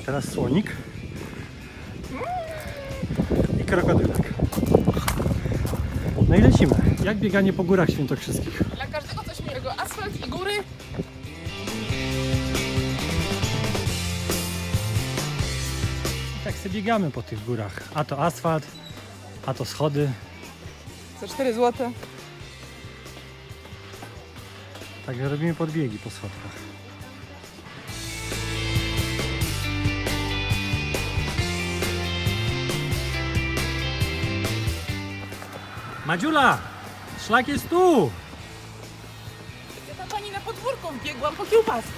A teraz słonik. I krokodylek. No i lecimy. Jak bieganie po górach świętokrzyskich. Dla każdego coś miłego. Asfalt i góry. I tak sobie biegamy po tych górach. A to asfalt, a to schody. Za 4 zł. Także robimy podbiegi po schodkach. Madziula! Szlak jest tu! Ja ta pani na podwórko biegłam po kiełbaskę.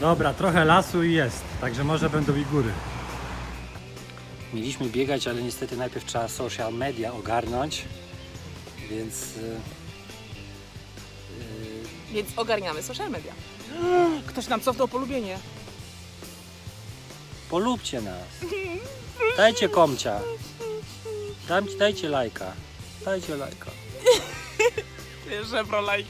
Dobra, trochę lasu i jest, także może będą i góry. Mieliśmy biegać, ale niestety najpierw trzeba social media ogarnąć, więc e, Więc ogarniamy social media. Ktoś nam cofnął polubienie. polubcie nas. Dajcie komcia. Dam, dajcie lajka. Dajcie lajka. Żebrolaj.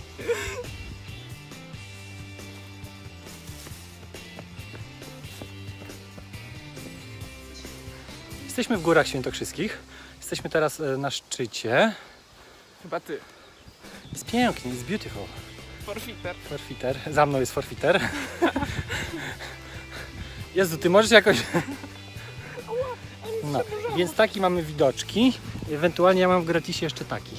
Jesteśmy w Górach Świętokrzyskich. Jesteśmy teraz e, na szczycie. Chyba ty. Jest pięknie, jest beautiful. Forfiter. Forfiter. Za mną jest forfiter. Jezu, ty możesz jakoś... No, więc taki mamy widoczki. Ewentualnie ja mam w gratisie jeszcze taki.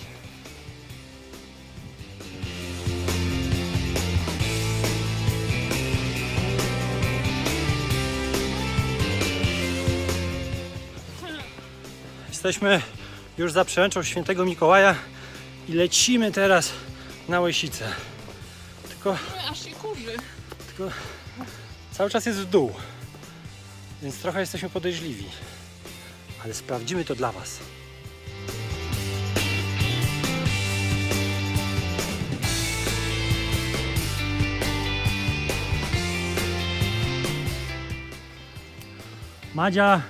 Jesteśmy już za przełęczą świętego Mikołaja i lecimy teraz na Łysicę. Tylko, aż się kurzy. tylko cały czas jest w dół, więc trochę jesteśmy podejrzliwi. Ale sprawdzimy to dla Was. Madzia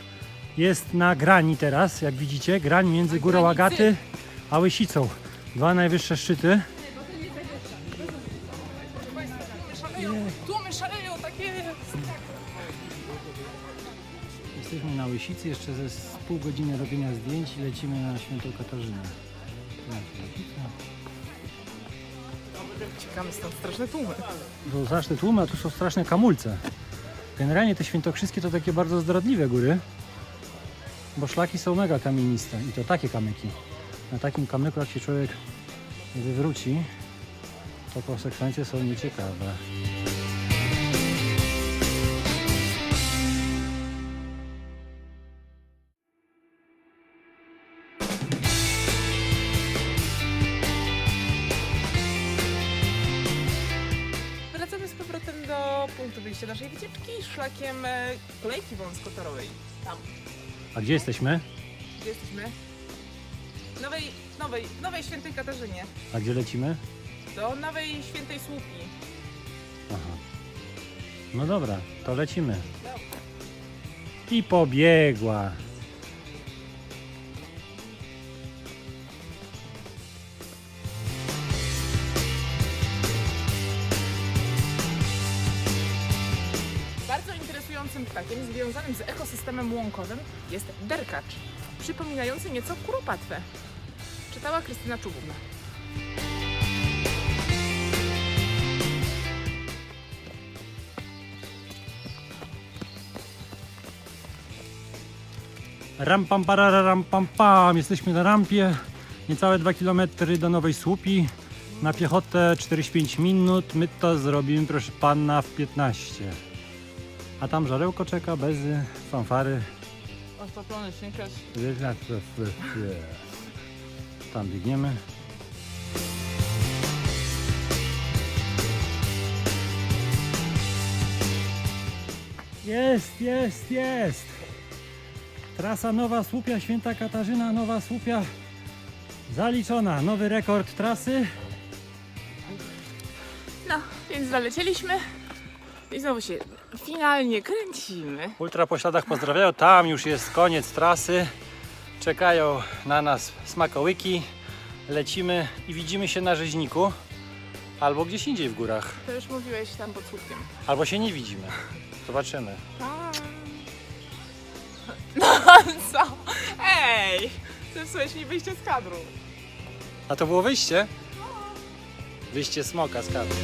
jest na grani teraz, jak widzicie, grań między Górą. Agaty a Łysicą. Dwa najwyższe szczyty. Tłumy szaleją takie. Jesteśmy na Łysicy, jeszcze ze z pół godziny robienia zdjęć i lecimy na Świętą Katarzynę. Tak, stąd straszne tłumy. To straszne tłumy, a tu są straszne kamulce. Generalnie te świętokrzyskie to takie bardzo zdradliwe góry, bo szlaki są mega kamieniste i to takie kamyki. Na takim kamyku jak się człowiek wywróci, to konsekwencje są nieciekawe. Punktu wyjścia naszej wycieczki szlakiem e, kolejki wąskotorowej. Tam. A gdzie jesteśmy? Gdzie jesteśmy? Nowej, nowej, nowej świętej Katarzynie. A gdzie lecimy? Do nowej świętej słupki. Aha. No dobra, to lecimy. I pobiegła. Interesującym ptakiem związanym z ekosystemem łąkowym jest derkacz, przypominający nieco kuropatwę. Czytała Krystyna Czubówna. Ram pam parara, ram pam pam. Jesteśmy na rampie. Niecałe 2 km do Nowej Słupi. Na piechotę 45 minut. My to zrobimy, proszę pana, w 15. A tam żarełko czeka, bezy, fanfary. Otoplony śniegierz. Tam biegniemy. Jest, jest, jest. Trasa Nowa Słupia, Święta Katarzyna, Nowa Słupia zaliczona. Nowy rekord trasy. No, więc zalecieliśmy i znowu się finalnie kręcimy. Ultra po śladach pozdrawiają. Tam już jest koniec trasy. Czekają na nas smakołyki. Lecimy i widzimy się na rzeźniku. Albo gdzieś indziej w górach. To już mówiłeś tam pod słupkiem. Albo się nie widzimy. Zobaczymy. No co? Ej! Zepsułeś mi wyjście z kadru. A to było wyjście? Wyjście smoka z kadru.